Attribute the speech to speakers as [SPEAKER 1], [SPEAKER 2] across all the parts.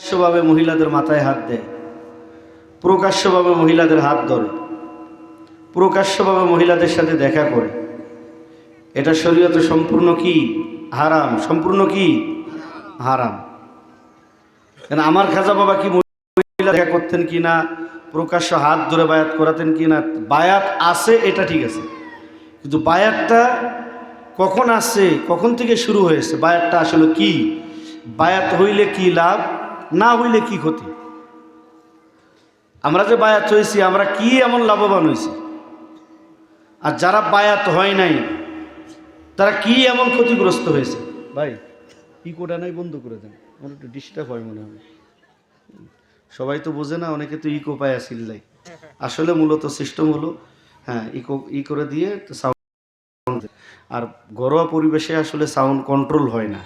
[SPEAKER 1] প্রকাশ্যভাবে মহিলাদের মাথায় হাত দেয়। প্রকাশ্যভাবে মহিলাদের হাত ধরে। প্রকাশ্যভাবে মহিলাদের সাথে দেখা করে। এটা শরীয়তে সম্পূর্ণ কি? হারাম। সম্পূর্ণ কি? হারাম। কেন আমার খাজা বাবা কি মহিলা দেখা করতেন কি না? প্রকাশ্য হাত ধরে বায়াত করাতেন কি না? বায়াত আছে, এটা ঠিক আছে। কিন্তু বায়াতটা কখন আসছে? কখন থেকে শুরু হয়েছে? বায়াতটা আসলে কি? বায়াত হইলে কি লাভ? না হইলে কি ক্ষতি? আমরা যে বায়াত হয়েছি আমরা কি এমন লাভবান হয়েছি আর যারা বায়াত হয় নাই, তারা কি এমন ক্ষতিগ্রস্ত হয়েছে? ভাই, কি কোটা নাই বন্ধ করে দেন। আমার একটু ডিস্টার্ব হয় মনে হয়। সবাই তো বোঝে না, অনেকে তো ইকো পায় আসিল্লাই আসলে মূলত সিস্টেম হলো হ্যাঁ ইকো ই করে দিয়ে সাউন্ড আর ঘরোয়া পরিবেশে আসলে সাউন্ড কন্ট্রোল হয় না।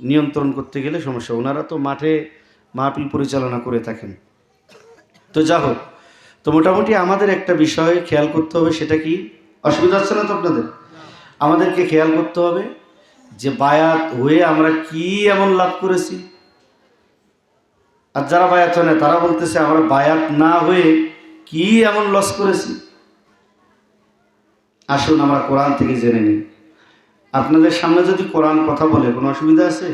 [SPEAKER 1] নিয়ন্ত্রণ করতে গেলে সমস্যা। ওনারা তো মাঠে মাহফিল পরিচালনা করে থাকেন। তো যা হোক, তো মোটামুটি আমাদের একটা বিষয় খেয়াল করতে হবে, সেটা কি? অসুবিধা হচ্ছে না তো আপনাদের? আমাদেরকে খেয়াল করতে হবে যে বায়াত হয়ে আমরা কি এমন লাভ করেছি। আর যারা বায়াত হয় না, তারা বলতেছে আমরা বায়াত না হয়ে কি এমন লস করেছি। আসুন আমরা কোরআন থেকে জেনে নিই। আপনাদের সামনে যদি কোরআন কথা বলে, কোনো অসুবিধা আছে?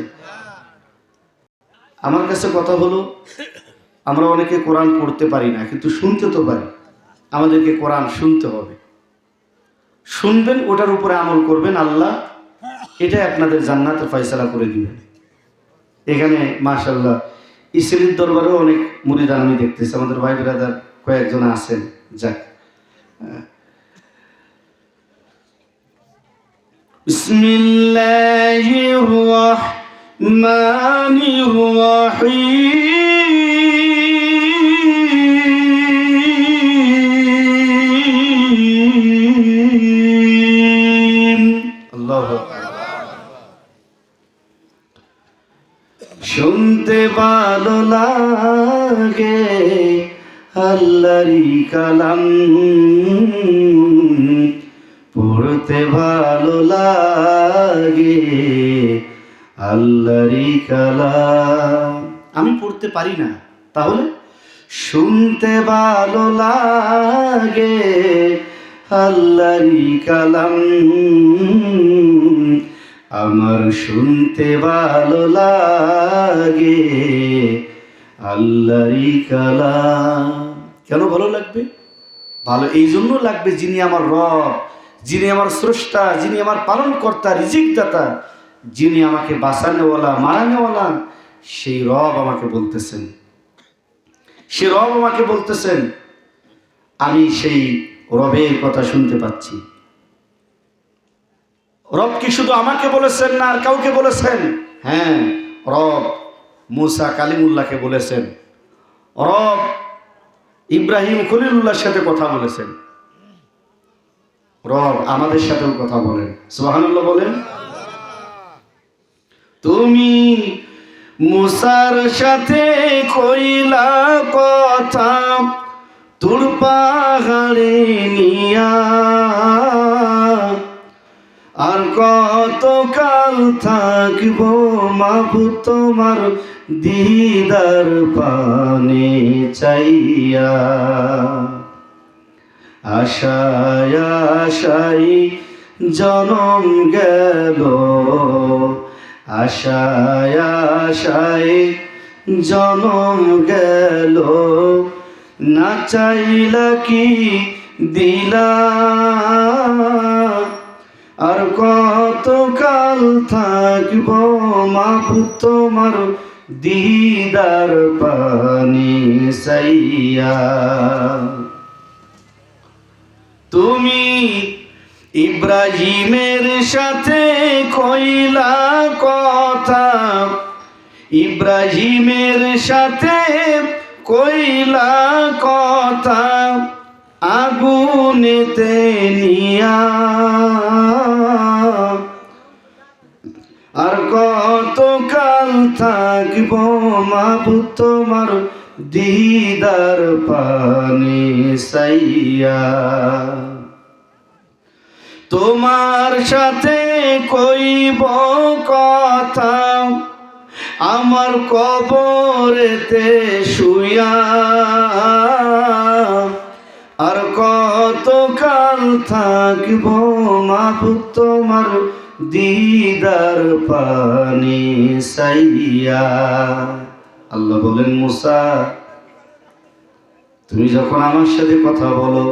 [SPEAKER 1] আমার কাছে কথা হলো, আমরা অনেকে কোরআন পড়তে পারি না, কিন্তু শুনতে তো পারি। আমাদেরকে কোরআন শুনতে হবে। শুনবেন, ওটার উপরে আমল করবেন, আল্লাহ এটাই আপনাদের জান্নাতে ফয়সালা করে দিবেন। এখানে মাশাল্লাহ ইসলির দরবারেও অনেক মুরিদান আমি দেখতেছি, আমাদের ভাই ব্রাদার কয়েকজন আছেন, যাক। বিসমিল্লাহির রহমান الرحمن الرحيم الله শুনতে ভালো লাগে আল্লাহরি কালাম পড়তে ভালো লাগে আল্লাহরি আমি পড়তে পারি না, তাহলে? শুনতে ভালো লাগে আল্লাহরি কালাম। আমার শুনতে ভালো লাগে আল্লাহরি কালাম। কেন ভালো লাগবে? ভালো এই জন্য লাগবে যিনি আমার রব, যিনি আমার স্রষ্টা, যিনি আমার পালন কর্তা রিজিক দাতা যিনি আমাকে বাঁচানেওয়ালা, মারানেওয়ালা, সেই রব আমাকে বলতেছেন। সে রব আমাকে বলতেছেন, আমি সেই রবের কথা শুনতে পাচ্ছি। রব কি শুধু আমাকে বলেছেন না, আর কাউকে বলেছেন? হ্যাঁ রব মুসা কালিমুল্লাহকে বলেছেন। রব ইব্রাহিম খলিলুল্লাহর সাথে কথা বলেছেন। রব আমাদের সাথেও কথা বলেন। সুবহানাল্লাহ বলেন। তুমি মুসার সাথে কইলা কথা, তোর পাহাড়ে নিয়া। আর কতকাল থাকব মাবু তোমার দিদার পানে চাইয়া? আশায় আশাই জনম গেল আশায় আশায় জনম গেল। না চাইলা কি দিলা? আর কতকাল থাকব মাবু তোমার দিদার পানি সাইয়া তুমি ইব্রাহিমের সাথে কইলা কথা। ইব্রাহিমের সাথে কইলা কথা। আগুনেতে নিয়া। আর কতকাল থাকব মাবু তোমার দিদার পানি সাইয়া? তোমার সাথে কইব কথা, আমার কবরেতে শুয়া আর কত কাল থাকব মাবুদ তোমার দিদার পানি সাইয়া আল্লাহ বলেন, মুসা, তুমি যখন আমার সাথে কথা বলো,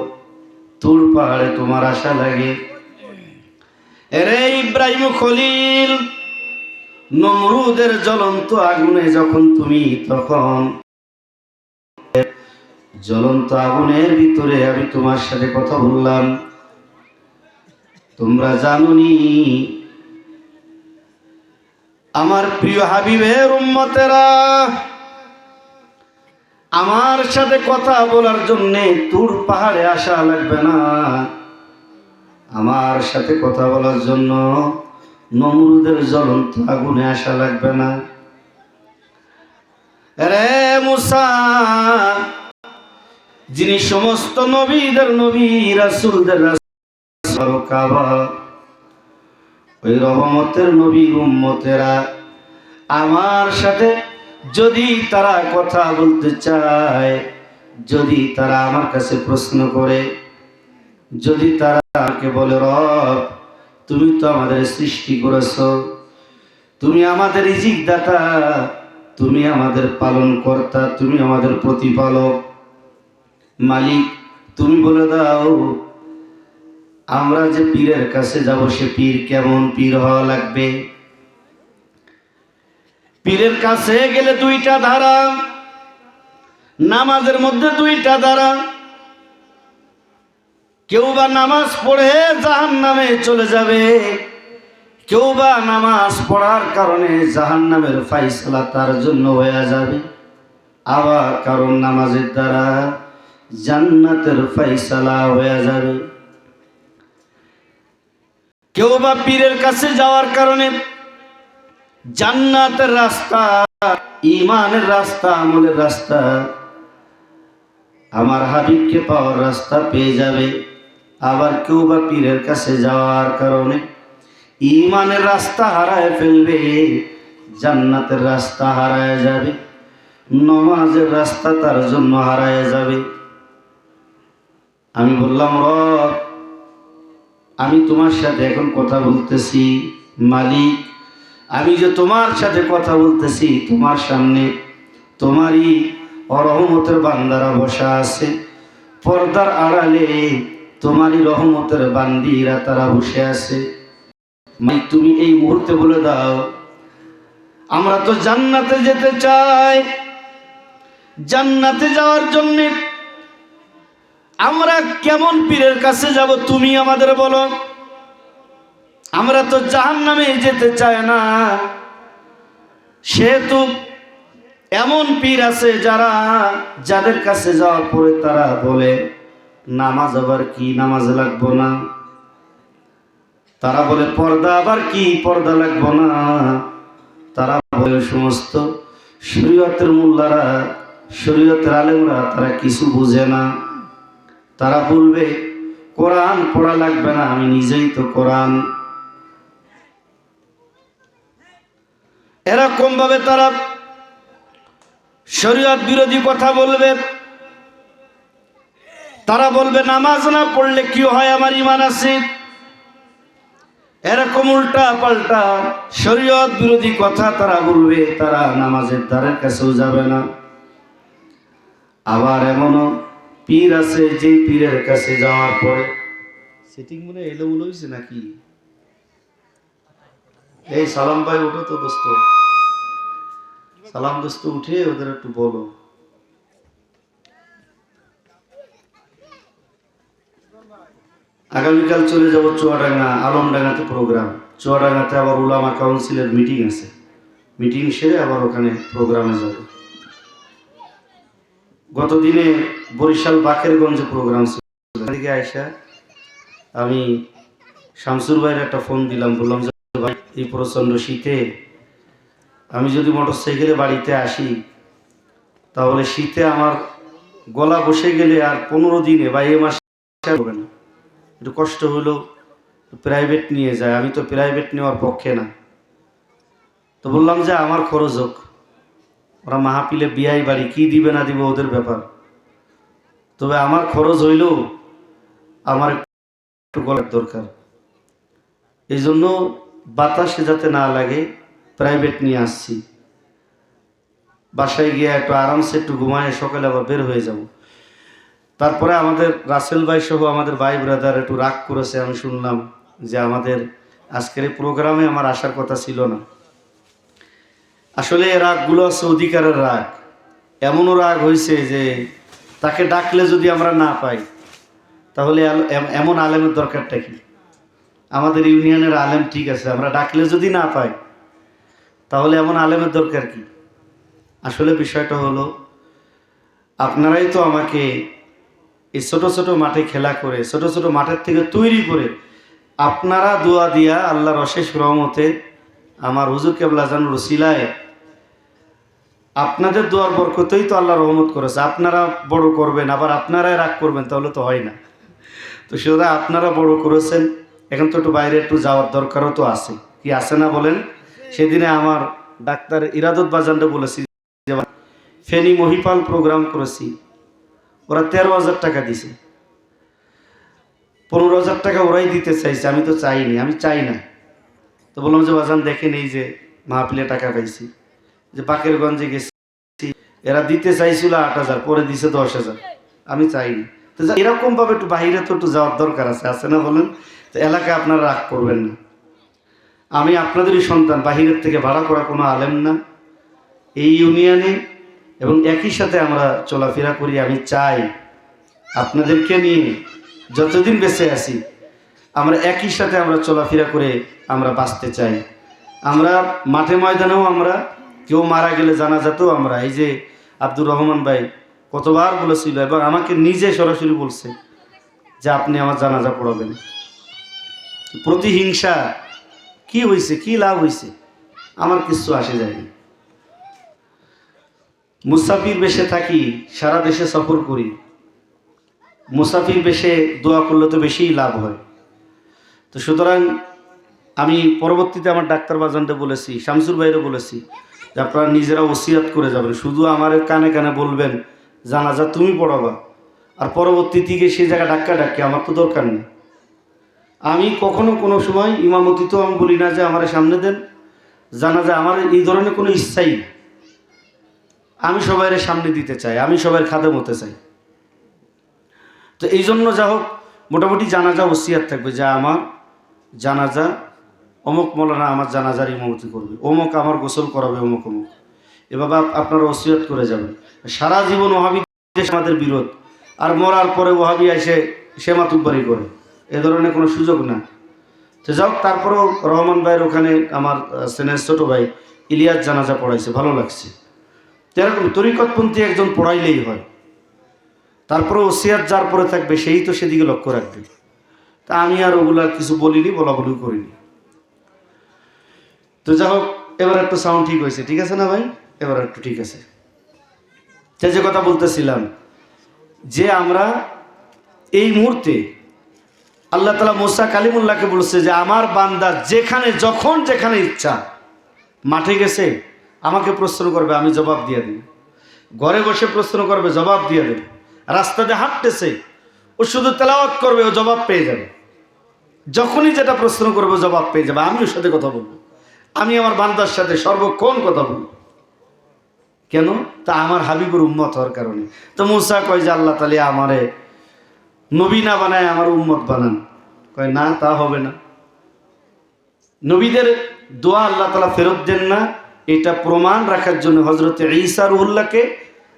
[SPEAKER 1] তোর পাহাড়ে তোমার আশা লাগে এরে ইব্রাহিম খলিল, নমরুদের জ্বলন্ত আগুনে যখন তুমি তখন জ্বলন্ত আগুনের ভিতরে আমি তোমার সাথে কথা বললাম। তোমরা জানুনি, আমার প্রিয় হাবিবের উম্মতেরা, আমার সাথে কথা বলার জন্যে তোর পাহাড়ে আসা লাগবে না। আমার সাথে কথা বলার জন্য নমরুদের জ্বলন্ত আগুনে আসা লাগবে না। রে মুসা, যিনি সমস্ত নবীদের নবী, রাসুলদের ওই রহমতের নবী উম্মতেরা, আমার সাথে যদি তারা কথা বলতে চায়, যদি তারা আমার কাছে প্রশ্ন করে যদি তারা আমাকে বলে, রব, তুমি তো আমাদের সৃষ্টি করেছ। তুমি আমাদের ইজিক দাতা তুমি আমাদের পালন কর্তা তুমি আমাদের প্রতিপালক। মালিক, তুমি বলে দাও, আমরা যে পীরের কাছে যাব, সে পীর কেমন পীর হওয়া লাগবে? পীরের কাছে গেলে দুইটা ধারা, নামাজের মধ্যে দুইটা ধারা কেউ বা নামাজ পড়ে জাহান নামে চলে যাবে। কেউ বা নামাজ পড়ার কারণে জাহান নামের ফাইসলা তার জন্য হয়ে যাবে। আবার কারণ নামাজের দ্বারা জান্নাতের ফাইসালা হয়ে যাবে। কেউ বা পীরের কাছে যাওয়ার কারণে জান্নাতের রাস্তা ইমানের রাস্তা, আমলের রাস্তা, আমার হাবিবকে পাওয়ার রাস্তা পেয়ে যাবে। আবার কেউ বা পীরের কাছে যাওয়ার কারণে ইমানের রাস্তা হারায় ফেলবে, জান্নাতের রাস্তা হারায় যাবে, নমাজের রাস্তা তার জন্য হারায় যাবে। আমি বললাম, রব, আমি তোমার সাথে এখন কথা বলতেছি, মালিক, আমি যে তোমার সাথে কথা বলতেছি, তোমার সামনে তোমারই অরহমতের বান্দারা বসা আছে, পর্দার আড়ালে তোমারই রহমতের বান্দিরা তারা বসে আছে। মালিক, তুমি এই মুহূর্তে বলে দাও, আমরা তো জান্নাতে যেতে চাই। জান্নাতে যাওয়ার জন্যে আমরা কেমন পীরের কাছে যাব তুমি আমাদের বলো। আমরা তো জাহান নামে যেতে চাই না। সেহেতু এমন পীর আছে যারা, যাদের কাছে যাওয়ার পরে তারা বলে নামাজ আবার কি নামাজ লাগবো না? তারা বলে, পর্দা আবার কি পর্দা লাগবো না? তারা বলে সমস্ত শরীয়তের মোল্লারা, শরীয়তের আলেমরা তারা কিছু বুঝে না। তারা বলবে, কোরআন পড়া লাগবে না, আমি নিজেই তো কোরআন। এরকম ভাবে তারা শরীয়ত বিরোধী কথা বলবে। তারা বলবে, নামাজ না পড়লে কি হয় আমার ইমান আছে? এরকম উল্টা পাল্টা শরীয়ত বিরোধী কথা তারা বলবে, তারা নামাজের দ্বারের কাছেও যাবে না। আবার এমনও পীর আছে যে পীরের কাছে যাওয়ার পরে সেটিং মনে এলো হয়েছে নাকি? এই সালাম ভাই উঠো তো দোস্ত। সালাম দোস্ত, উঠে ওদের একটু বলো। আগামীকাল চলে যাব চুয়াডাঙ্গা আলমডাঙ্গাতে প্রোগ্রাম চুয়াডাঙ্গাতে আবার উলামা কাউন্সিলের মিটিং আছে। মিটিং সেরে আবার ওখানে প্রোগ্রামে যাব। গতদিনে বরিশাল বাকেরগঞ্জে প্রোগ্রাম ছিল। আয়সা আমি শামসুর ভাইয়ের একটা ফোন দিলাম, বললাম, যে ভাই, এই প্রচণ্ড শীতে আমি যদি মোটর সাইকেলে বাড়িতে আসি, তাহলে শীতে আমার গলা বসে গেলে আর পনেরো দিনে বা এ মাসে না। একটু কষ্ট হলো প্রাইভেট নিয়ে যায়। আমি তো প্রাইভেট নেওয়ার পক্ষে না। তো বললাম যে, আমার খরচ হোক। ওরা মাহাপিলে বিয়াই বাড়ি, কি দিবে না দিবে ওদের ব্যাপার? তবে আমার খরচ হইলেও আমার একটু গলার দরকার। এই জন্য বাতাসে যাতে না লাগে প্রাইভেট নিয়ে আসছি। বাসায় গিয়ে একটু আরামসে একটু ঘুমায় সকালে আবার বের হয়ে যাব। তারপরে আমাদের রাসেল ভাই সহ আমাদের ভাই ব্রাদার একটু রাগ করেছে, আমি শুনলাম যে আমাদের আজকের এই প্রোগ্রামে আমার আসার কথা ছিল না। আসলে রাগগুলো আছে অধিকারের রাগ। এমনও রাগ হয়েছে যে তাকে ডাকলে যদি আমরা না পাই, তাহলে এমন আলেমের দরকারটা কি? আমাদের ইউনিয়নের আলেম ঠিক আছে, আমরা ডাকলে যদি না পাই, তাহলে এমন আলেমের দরকার কি? আসলে বিষয়টা হলো, আপনারাই তো আমাকে এই ছোট ছোট মাঠে খেলা করে, ছোট ছোট মাঠের থেকে তৈরি করে আপনারা দোয়া দিয়া আল্লাহর অশেষ রহমতে আমার হুজুর কেবলা জান রসিলায় আপনাদের দোয়ার বরকতেই তো আল্লাহ রহমত করেছে। আপনারা বড় করবেন, আবার আপনারাই রাগ করবেন, তাহলে তো হয় না। তো সুতরাং আপনারা বড় করেছেন, এখন তো একটু বাইরে একটু যাওয়ার দরকারও তো আছে। কি আছে না বলেন? সেদিনে আমার ডাক্তার ইরাদত বাজানটা বলেছি ফেনী মহিপাল প্রোগ্রাম করেছি। ওরা তেরো হাজার টাকা দিছে। পনেরো হাজার টাকা ওরাই দিতে চাইছে, আমি তো চাইনি, আমি চাই না। তো বললাম যে, বাজান, দেখেন এই যে মাহফিলে টাকা পাইছি, যে বাকেরগঞ্জে গেছি, এরা দিতে চাইছিল আট হাজার, পরে দিছে দশ হাজার, আমি চাইনি। তো এরকমভাবে একটু বাইরে তো একটু যাওয়ার দরকার আছে আছে না বলেন? তো এলাকায় আপনারা রাগ করবেন না। আমি আপনাদেরই সন্তান, বাহিরের থেকে ভাড়া করা কোনো আলেম না। এই ইউনিয়নে এবং একই সাথে আমরা চলাফেরা করি, আমি চাই আপনাদেরকে নিয়ে যতদিন বেঁচে আছি, আমরা একই সাথে আমরা চলাফেরা করে আমরা বাঁচতে চাই। আমরা মাঠে ময়দানেও আমরা, কেউ মারা গেলে জানা যেতেও আমরা। এই যে আব্দুর রহমান ভাই কতবার বলেছিল এবং আমাকে নিজে সরাসরি বলছে যে আপনি আমার জানাজা পড়াবেন। প্রতিহিংসা, কি হয়েছে কি লাভ হয়েছে আমার কিছু আসে যায়নি। মুসাফির বেশে থাকি, সারা দেশে সফর করি। মুসাফির বেশে দোয়া করলে তো বেশিই লাভ হয়। তো সুতরাং আমি পরবর্তীতে আমার ডাক্তার বাজানতে বলেছি, শামসুর ভাইরে বলেছি যে আপনারা নিজেরা ওসিয়াত করে যাবেন। শুধু আমার কানে কানে বলবেন, জানাজা তুমি পড়াবা। আর পরবর্তী থেকে সেই জায়গা ডাক্কা ডাক্কে আমার তো দরকার নেই। আমি কখনো কোনো সময় ইমামতি তো আমি বলি না যে আমার সামনে দেন। জানা জানাজা আমার এই ধরনের কোনো ইচ্ছাই নেই আমি সবাইয়ের সামনে দিতে চাই, আমি সবাই খাদে মতে চাই। তো এই জন্য যা হোক, মোটামুটি জানাজা ওসিয়াত থাকবে যে আমার জানাজা, অমুক মৌলানা আমার জানাজার ইমামতি করবে, অমুক আমার গোসল করাবে, অমুক অমুক। এভাবে আপনারা ওসিয়ত করে যাবেন। সারা জীবন ওহাবি আমাদের বিরোধ, আর মরার পরে ওহাবি এসে সে মাতুব্বারি করে, এ ধরনের কোনো সুযোগ না। তো যাও তারপরেও রহমান ভাইয়ের ওখানে আমার সেনের ছোটো ভাই ইলিয়াস জানাজা পড়াইছে, ভালো লাগছে। এরকম তরিকতপন্থী একজন পড়াইলেই হয়। তারপরে ওসিয়াত যার পরে থাকবে, সেই তো সেদিকে লক্ষ্য রাখবে। তা আমি আর ওগুলা কিছু বলিনি বলা বলি করিনি। তো যাই হোক, এবার একটু সাউন্ড ঠিক হয়েছে, ঠিক আছে না ভাই? এবার একটু ঠিক আছে। যে যে কথা বলতেছিলাম, যে আমরা এই মুহূর্তে আল্লাহ তালা মোসা কালিমুল্লাহকে বলছে যে, আমার বান্দা যেখানে, যখন যেখানে ইচ্ছা, মাঠে গেছে আমাকে প্রশ্ন করবে, আমি জবাব দিয়ে দিই। ঘরে বসে প্রশ্ন করবে, জবাব দিয়ে দেবে। রাস্তাতে হাঁটতেছে, ও শুধু তেলাওয়াত করবে, ও জবাব পেয়ে যাবে। যখনই যেটা প্রশ্ন করবে জবাব পেয়ে যাবে। আমি ওর সাথে কথা বলব। আমি আমার বান্দার সাথে সর্বক্ষণ কথা বলব। কেন? তা আমার হাবিবুর উম্মত হওয়ার কারণে। তো মুসা কয় যে, আল্লাহ তালি আমারে নবী না বানায়, আমার উম্মত বানান। কয়, না, তা হবে না। নবীদের দোয়া আল্লাহ তালা ফেরত দেন না। এটা প্রমাণ রাখার জন্য হজরত ঈসা উল্লাহকে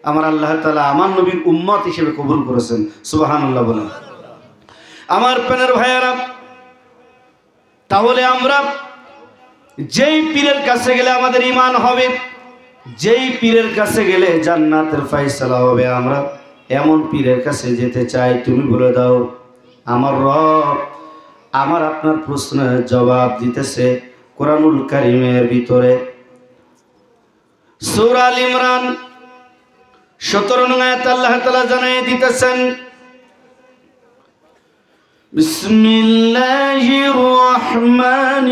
[SPEAKER 1] আমার আল্লাহ তালা আমার নবীর উম্মত হিসেবে কবুল করেছেন। সুবাহান আল্লাহ বলেন। আমার প্যানের ভাইয়ারা, তাহলে আমরা যেই পীরের কাছে গেলে আমাদের ইমান হবে, যেই পীরের কাছে গেলে জান্নাতের ফাইসালা হবে। আমরা এমন পীরের কাছে যেতে চাই, তুমি বলে দাও, আমার রব আমার আপনার প্রশ্নের জবাব দিতেছে কোরআনুল কারিমের ভিতরে। সুরাল ইমরান সতেরো নয়াত আল্লাহ তালা জানাই দিতেছেন بسم الله الرحمن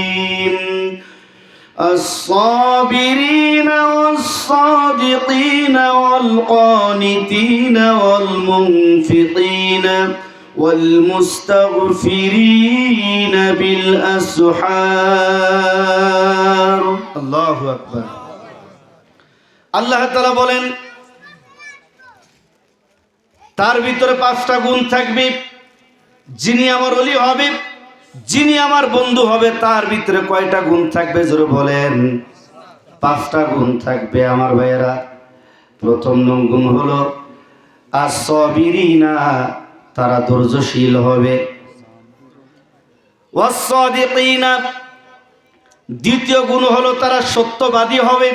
[SPEAKER 1] الرحيم الصابرين والصادقين والقانتين والمنفقين والمستغفرين بالأسحار الله أكبر আল্লাহ তালা বলেন তার ভিতরে পাঁচটা গুণ থাকবে যিনি আমার অলি হবে যিনি আমার বন্ধু হবে তার ভিতরে কয়টা গুণ থাকবে জোরে বলেন পাঁচটা গুণ থাকবে আমার ভাইয়েরা প্রথম নং গুণ হলো আর সবিরিনা তারা ধৈর্যশীল হবে। দ্বিতীয় গুণ হলো তারা সত্যবাদী হবে।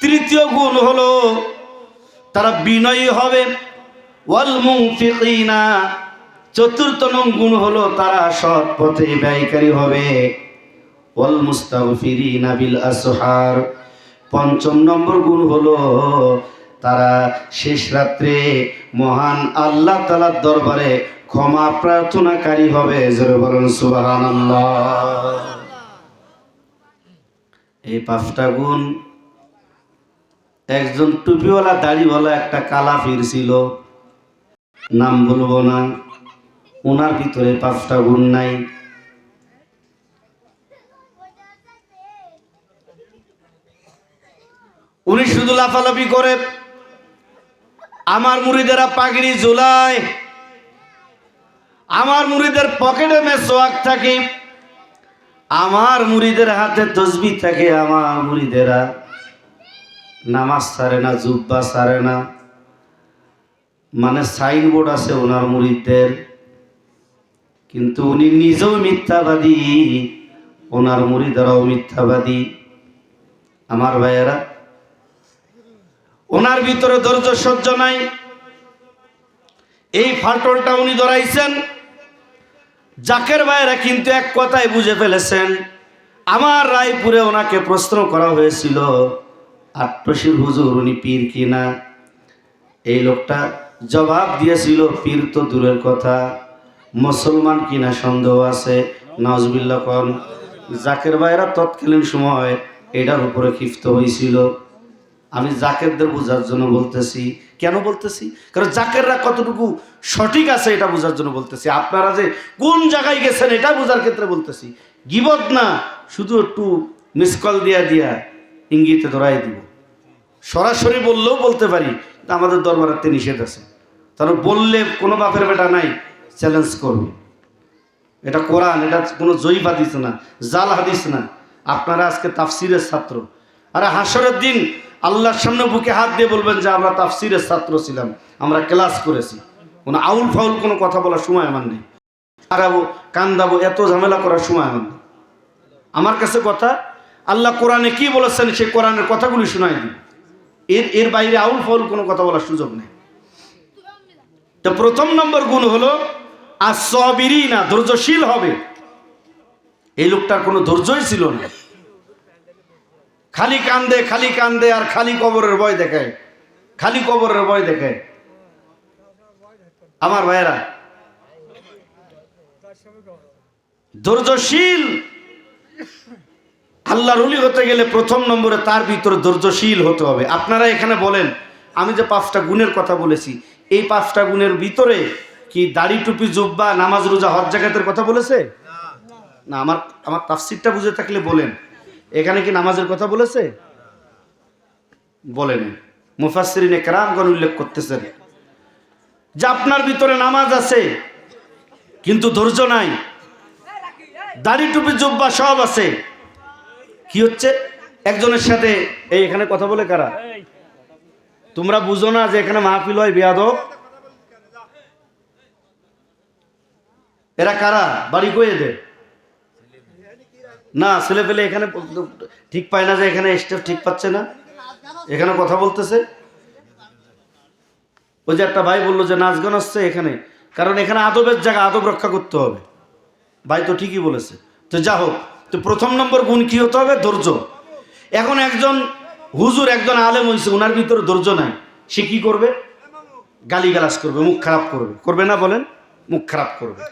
[SPEAKER 1] তৃতীয় গুণ হলো তারা বিনয়ী হবে। ওয়াল চতুর্থ নং গুণ হলো তারা সৎ পথে ব্যয়কারী হবে। ওয়াল পঞ্চম নম্বর গুণ হলো তারা শেষ রাত্রে মহান আল্লাহ তালার দরবারে ক্ষমা প্রার্থনাকারী হবে। জোরে সুবহানাল্লাহ। এই পাঁচটা গুণ, একজন টুপিওয়ালা দাড়িওয়ালা একটা কালা ফিরছিল। নাম বলব না ওনার ভিতরে পাঁচটা গুণ নাই। উনি শুধু লাফালাফি করে আমার মুড়িদেরা পাগড়ি ঝুলায় আমার মুড়িদের পকেটে মেসোয়াক থাকে। আমার মুড়িদের হাতে তসবি থাকে, আমার মুড়িদেরা নামাজ সারে না, জুব্বা সারে না। মানে সাইনবোর্ড আছে ওনার মুড়িদের। কিন্তু উনি নিজেও মিথ্যাবাদী, ওনার মুড়িদেরাও মিথ্যাবাদী। আমার ভাইয়েরা ওনার ভিতরে ধৈর্য সহ্য নাই। এই ফাটলটা উনি ধরাইছেন। জাকের ভাইয়েরা কিন্তু এক কথায় বুঝে ফেলেছেন, আমার রায়পুরে ওনাকে প্রশ্ন করা হয়েছিল আট্টশির হুজুর উনি পীর কিনা? এই লোকটা জবাব দিয়েছিল, পীর তো দূরের কথা, মুসলমান কিনা সন্দেহ আছে নজবিল্লা কন। জাকের ভাইয়েরা তৎকালীন সময় এটার উপরে ক্ষিপ্ত হয়েছিল। আমি জাকেরদের বোঝার জন্য বলতেছি। কেন বলতেছি? কারণ জাকেররা কতটুকু সঠিক আছে এটা বোঝার জন্য বলতেছি। আপনারা যে কোন জায়গায় গেছেন এটা বোঝার ক্ষেত্রে বলতেছি। গিবত না, শুধু একটু মিস কল দিয়া দিয়া ইঙ্গিতে ধরাই দিব। সরাসরি বললেও বলতে পারি আমাদের দরবারাতে নিষেধ আছে। তার বললে কোনো বাপের বেটা নাই চ্যালেঞ্জ করবে। এটা কোরআন, এটা কোনো জয়ীফ হাদিস না, জাল হাদিস না। আপনারা আজকে তাফসিরের ছাত্র। আরে হাসরের দিন আল্লাহর সামনে বুকে হাত দিয়ে বলবেন যে, আমরা তাফসিরের ছাত্র ছিলাম, আমরা ক্লাস করেছি। কোনো আউল ফাউল কোনো কথা বলার সময় আমার নেই। আরাবো, কান্দাবো, এত ঝামেলা করার সময় আমার নেই। আমার কাছে কথা, আল্লাহ কোরআনে কি বলেছেন সে কোরআনের কথাগুলি শোনাই দিন। এর এর বাইরে আউল ফাউল কোনো কথা বলার সুযোগ নেই। তো প্রথম নম্বর গুণ হলো আর সবিরই না ধৈর্যশীল হবে। এই লোকটার কোনো ধৈর্যই ছিল না। খালি কান্দে খালি কান্দে আর খালি কবরের ভয় দেখায় খালি কবরের ভয় দেখায় আমার ভাইয়েরা, ধৈর্যশীল। আল্লাহর উলি হতে গেলে প্রথম নম্বরে তার ভিতরে ধৈর্যশীল হতে হবে। আপনারা এখানে বলেন, আমি যে পাঁচটা গুণের কথা বলেছি, এই পাঁচটা গুণের ভিতরে কি দাড়ি টুপি, জুব্বা, নামাজ, রোজা, হজ, জাকাতের কথা বলেছে? না, আমার আমার তাফসিরটা বুঝে থাকলে বলেন। এখানে কি নামাজের কথা বলেছে? বলেন। মুফাসরিনে কেরামগণ উল্লেখ করতেছেন। যে আপনার ভিতরে নামাজ আছে, কিন্তু ধৈর্য নাই। দাড়ি টুপি, জুব্বা সব আছে। কি হচ্ছে? একজনের সাথে এই এখানে কথা বলে কারা? তোমরা বুঝো না যে এখানে মাহফিল হয় বেয়াদব? এরা কারা? বাড়ি কয়ে দে না, ছেলে পেলে এখানে ঠিক পায় না যে এখানে স্টেপ ঠিক পাচ্ছে না। এখানে কথা বলতেছে। ওই যে একটা ভাই বলল যে নাচ গান আসছে এখানে। কারণ এখানে আদবের জায়গা, আদব রক্ষা করতে হবে। ভাই তো ঠিকই বলেছে। তো যা হোক, তো প্রথম নম্বর গুণ কি হতে হবে? ধৈর্য। এখন একজন হুজুর, একজন আলেম হয়েছে ওনার ভিতরে ধৈর্য নাই। সে কি করবে? গালিগালাজ করবে, মুখ খারাপ করবে। করবে না বলেন, মুখ খারাপ করবে।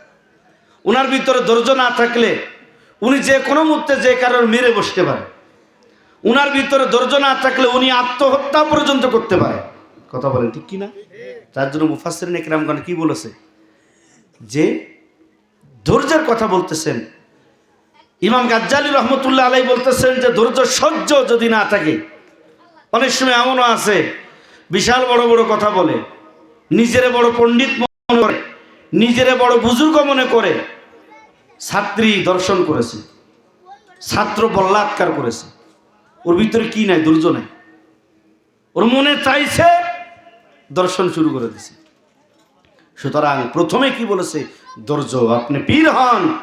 [SPEAKER 1] ওনার ভিতরে ধৈর্য না থাকলে উনি যে কোনো মুহূর্তে যে কারোর মেরে বসতে পারে। উনার ভিতরে ধৈর্য না থাকলে উনি আত্মহত্যা পর্যন্ত করতে পারে। কথা বলেন ঠিক কি না তার জন্য মুফাসরিন একরামগণ কি বলেছে? যে ধৈর্যের কথা বলতেছেন। ইমাম গাজ্জালি রহমতুল্লাহ আলাই বলতেছেন যে ধৈর্য সহ্য যদি না থাকে, অনেক সময় এমনও আছে, বিশাল বড় বড় কথা বলে, নিজেরে বড় পণ্ডিত মনে করে, নিজেরে বড় বুজুর্গ মনে করে ছাত্রী দর্শন করেছে। ছাত্র বল্লাৎকার করেছে। ওর ভিতরে কি নাই, ধৈর্য নাই। ওর মনে চাইছে, দর্শন শুরু করে দিছে। সুতরাং প্রথমে কি বলেছে, ধৈর্য, আপনি পীর হন।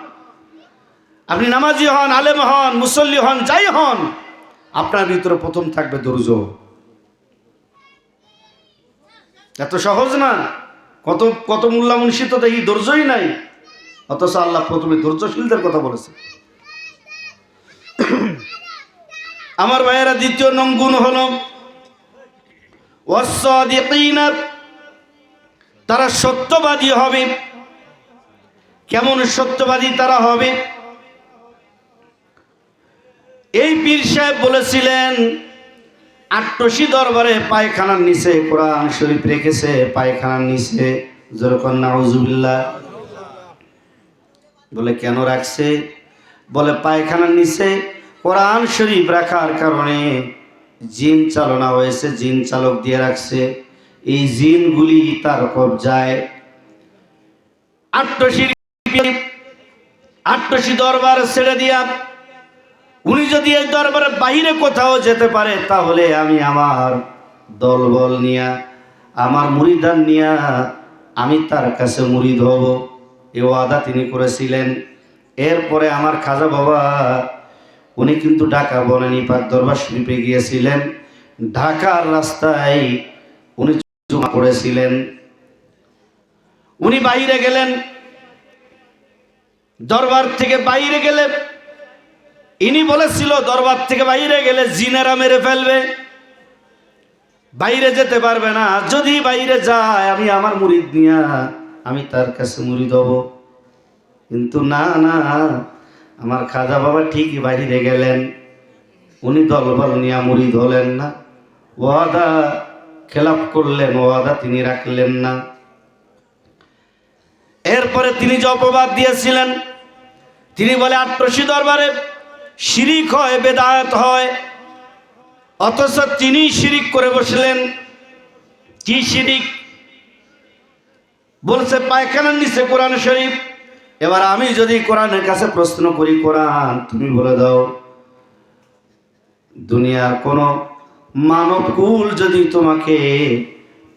[SPEAKER 1] আপনি নামাজি হন, আলেম হন, মুসল্লি হন, যাই হন। আপনার ভিতরে প্রথম থাকবে ধৈর্য। এত সহজ না? কত কত মোল্লা মুন্সি তো দেখি ধৈর্যই নাই। অথচ আল্লাহ প্রথমে ধৈর্যশীলদের কথা বলেছে। আমার ভাইয়েরা, দ্বিতীয় নঙ্গুন হল, ওয়াসসাদিকিনা, তারা সত্যবাদী হবে। কেমন সত্যবাদী তারা হবে? এই পীর সাহেব বলেছিলেন আট্টসি দরবারে পায়খানার নিচে কোরআন শরীফ রেখেছে, পায়খানার নিচে যেরকম নাউজুবিল্লাহ। বলে, কেন রাখছে? বলে পায়খানার নিচে, কোরআন শরীফ রাখার কারণে জিন চালনা হয়েছে, জিন চালক দিয়ে রাখছে। এই জিনগুলি তার কবজায় আট্টসি আট্টসি দরবার ছেড়ে দিয়া, উনি যদি এই দরবারের বাইরে কোথাও যেতে পারে, তাহলে আমি আমার দলবল নিয়া, আমার মুড়িদান নিয়া, আমি তার কাছে মুড়িদ হব। এ ওয়াদা তিনি করেছিলেন। এরপরে আমার খাজা বাবা, উনি কিন্তু ঢাকা বনানীপাক দরবার শরীফে গিয়েছিলেন। ঢাকার রাস্তায় উনি জমা করেছিলেন। উনি বাইরে গেলেন। দরবার থেকে বাইরে গেলে, ইনি বলেছিল, দরবার থেকে বাইরে গেলে জিনেরা মেরে ফেলবে। বাইরে যেতে পারবে না। যদি বাইরে যায়, আমি আমার মুরিদ নিয়া আমি তার কাছে মুড়ি হব কিন্তু না না, আমার খাজা বাবা ঠিকই বাইরে গেলেন। উনি দলবল নিয়া মুড়ি হলেন না। ওয়াদা খেলাপ করলেন, ওয়াদা তিনি রাখলেন না। এরপরে তিনি যে অপবাদ দিয়েছিলেন, তিনি বলে আট্রসি দরবারে শিরিক হয়, বেদায়ত হয়। অথচ তিনি শিরিক করে বসলেন। কি শিরিক? বলছে, পায়খানার নিচে কোরআন শরীফ। এবার আমি যদি কোরআনের কাছে প্রশ্ন করি, কোরআন, তুমি বলে দাও, দুনিয়ার কোনো মানবকুল যদি তোমাকে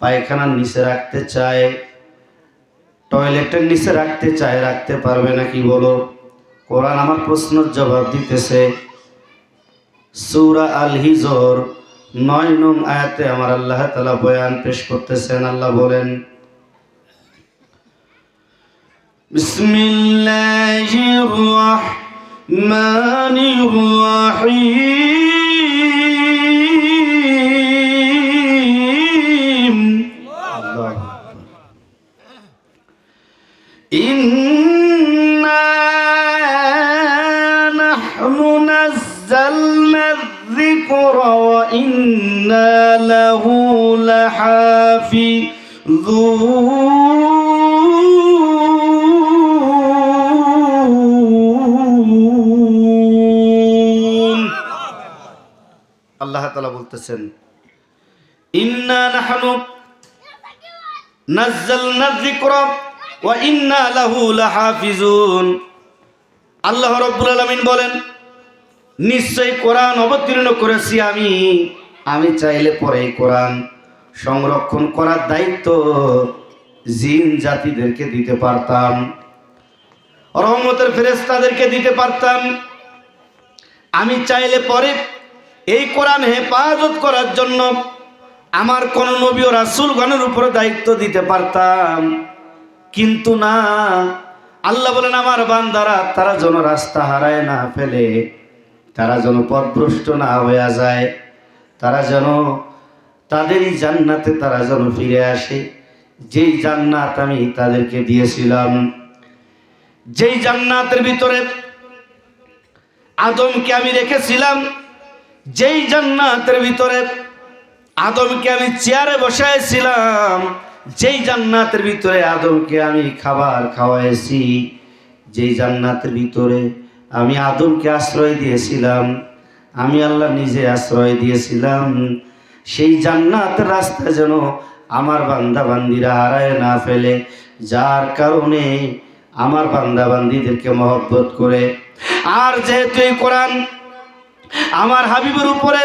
[SPEAKER 1] পায়খানার নিচে রাখতে চায়, টয়লেটের নিচে রাখতে চায়, রাখতে পারবে নাকি বলো? কোরআন আমার প্রশ্নের জবাব দিতেছে, সূরা আল হিজর নয় নং আয়াতে আমার আল্লাহ তালা বয়ান পেশ করতেছেন। আল্লাহ বলেন بسم الله الرحمن الرحيم. الله إنا نحن نزلنا الذكر وإنا له لحافظون. আল্লাহ তালা বলতেছেন আল্লাহ বলেন নিশ্চয় কোরআন অবতীর্ণ করেছি আমি। আমি চাইলে পরে কোরআন সংরক্ষণ করার দায়িত্ব জিন জাতিদেরকে দিতে পারতাম, রহমতের ফেরেশতাদেরকে দিতে পারতাম। আমি চাইলে পরে এই কোরআন হেফাজত করার জন্য আমার কোন নবী ও রাসুলগণের উপরে দায়িত্ব দিতে পারতাম। কিন্তু না, আল্লাহ বলেন, আমার বান্দারা, তারা যেন রাস্তা হারায় না ফেলে, তারা যেন পথভ্রষ্ট না হয়ে যায়, তারা যেন তাদেরই জান্নাতে তারা যেন ফিরে আসে। যেই জান্নাত আমি তাদেরকে দিয়েছিলাম, যেই জান্নাতের ভিতরে আদমকে আমি রেখেছিলাম যেই জান্নাতের ভিতরে আদমকে আমি চেয়ারে বসাইছিলাম, যেই জান্নাতের ভিতরে আদমকে আমি খাবার খাওয়াইছি, যেই জান্নাতের ভিতরে আমি আদমকে আশ্রয় দিয়েছিলাম, আমি আল্লাহ নিজে আশ্রয় দিয়েছিলাম, সেই জান্নাতের রাস্তা যেন আমার বান্দা বান্দিরা হারায় না ফেলে, যার কারণে আমার বান্দা বান্দিদেরকে মহব্বত করে। আর যেহেতু এই কোরআন আমার হাবিবের উপরে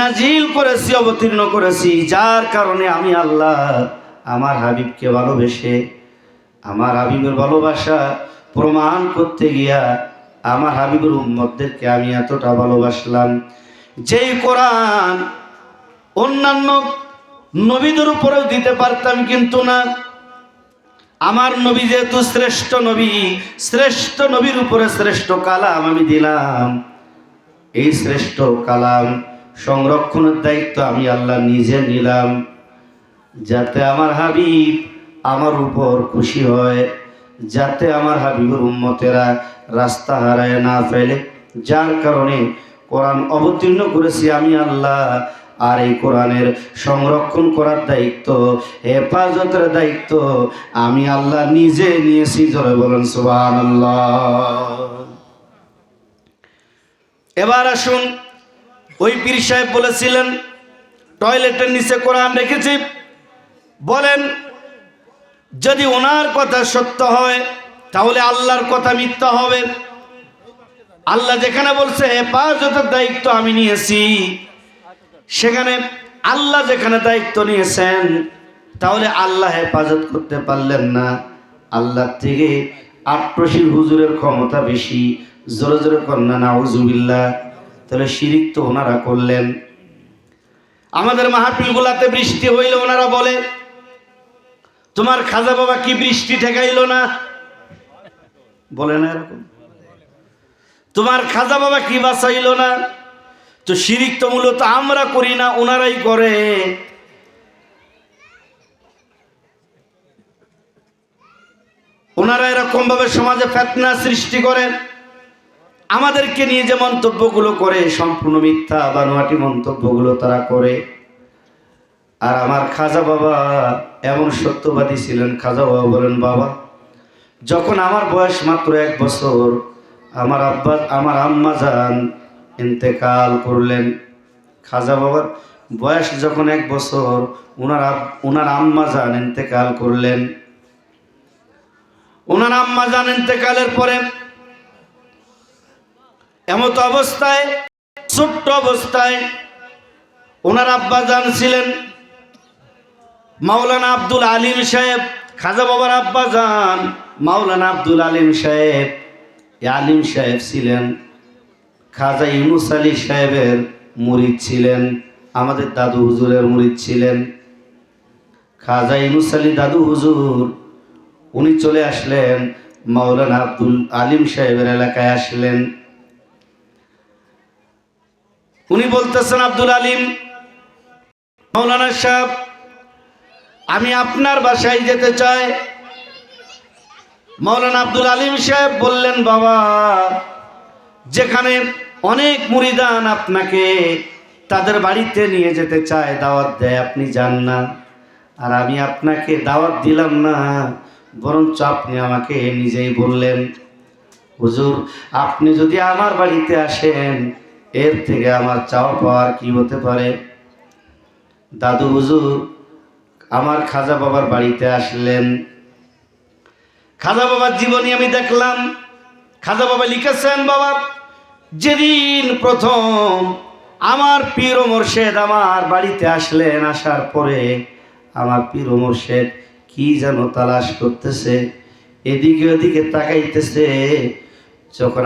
[SPEAKER 1] নাজিল করেছি, অবতীর্ণ করেছি। যার কারণে আমি আল্লাহ আমার হাবিবকে ভালোবেসে, আমার হাবিবের ভালোবাসা প্রমাণ করতে গিয়া আমার হাবিবের উম্মতদেরকে আমি এতটা ভালোবাসলাম। যেই কোরআন অন্যান্য নবীদের উপরেও দিতে পারতাম কিন্তু না। আমার নবী যেহেতু শ্রেষ্ঠ নবী, শ্রেষ্ঠ নবীর উপরে শ্রেষ্ঠ কালাম আমি দিলাম। এই শ্রেষ্ঠ কালাম সংরক্ষণের দায়িত্ব আমি আল্লাহ নিজে নিলাম। যাতে আমার হাবিব আমার উপর খুশি হয়, যাতে আমার হাবিবুর উম্মতেরা রাস্তা হারায় না ফেলে। যার কারণে কোরআন অবতীর্ণ করেছি আমি আল্লাহ, আর এই কোরআনের সংরক্ষণ করার দায়িত্ব, হেফাজতের দায়িত্ব আমি আল্লাহ নিজে নিয়েছি জয় বলেন সুবাহ এবার আসুন, ওই পীর সাহেব বলেছিলেন, টয়লেটের নিচে কোরআন রেখেছি। বলেন, যদি ওনার কথা সত্য হয়, তাহলে আল্লাহর কথা মিথ্যা হবে। আল্লাহ যেখানে বলছে, হেফাজতের দায়িত্ব আমি নিয়েছি। সেখানে আল্লাহ যেখানে দায়িত্ব নিয়েছেন, তাহলে আল্লাহ হেফাজত করতে পারলেন না। আল্লাহ থেকে আট্রসির হুজুরের ক্ষমতা বেশি জোরে জোরে কন্যা নাউজুবিল্লাহ। তাহলে শিরিক তো ওনারা করলেন। আমাদের মাহফিলগুলাতে বৃষ্টি হইলে ওনারা বলে, তোমার খাজা বাবা কি বৃষ্টি ঠেকাইল না? বলে না এরকম। তোমার খাজা বাবা কি বাঁচাইল না? তো শিরিক তো মূলত আমরা করি না, ওনারাই করে। ওনারা এরকম ভাবে সমাজে ফেতনা সৃষ্টি করেন। আমাদেরকে নিয়ে যে মন্তব্যগুলো করে, সম্পূর্ণ মিথ্যা বানোয়াটি মন্তব্যগুলো তারা করে। আর আমার খাজা বাবা এমন সত্যবাদী ছিলেন, খাজা বাবা বলেন, বাবা, যখন আমার বয়স মাত্র এক বছর, আমার আব্বা, আমার আম্মা যান, ইন্তেকাল করলেন। খাজা বাবার বয়স যখন এক বছর ওনার ওনার আম্মা যান, ইন্তেকাল করলেন। ওনার আম্মা যান ইন্তেকালের পরে এমত অবস্থায়, ছোট্ট অবস্থায় ওনার আব্বা যান ছিলেন। মাওলানা আব্দুল আলিম সাহেব, খাজা বাবার আব্বা যান মাওলানা আব্দুল আলিম সাহেব আলিম সাহেব ছিলেন। খাজা ইউনুস আলী সাহেবের মুরিদ ছিলেন, আমাদের দাদু হুজুরের মুরিদ ছিলেন। খাজা ইউনুস আলী দাদু হুজুর, উনি চলে আসলেন, মাওলানা আব্দুল আলিম সাহেবের এলাকায় আসলেন। উনি বলতেছেন, আব্দুল আলিম, মাওলানা সাহেব, আমি আপনার বাসায় যেতে চাই। মাওলানা আব্দুল আলিম সাহেব বললেন, বাবা, যেখানে অনেক মুরিদান আপনাকে তাদের বাড়িতে নিয়ে যেতে চায়, দাওয়াত দেয়, আপনি যান না। আর আমি আপনাকে দাওয়াত দিলাম না, বরঞ্চ আপনি আমাকে নিজেই বললেন। হুজুর, আপনি যদি আমার বাড়িতে আসেন এর থেকে আমার চাওয়া পাওয়ার কি হতে পারে? দাদু হুজুর, আমার খাজা বাবার বাড়িতে আসলেন। খাজা বাবার জীবনী আমি দেখলাম। খাজা বাবা লিখেছেন, বাবা, যেদিন প্রথম আমার পীর মোর্শেদ আমার বাড়িতে আসলেন, আসার পরে আমার পীর মোর্শেদ কি যেন তালাশ করতেছে, এদিকে ওদিকে তাকাইতেছে, যখন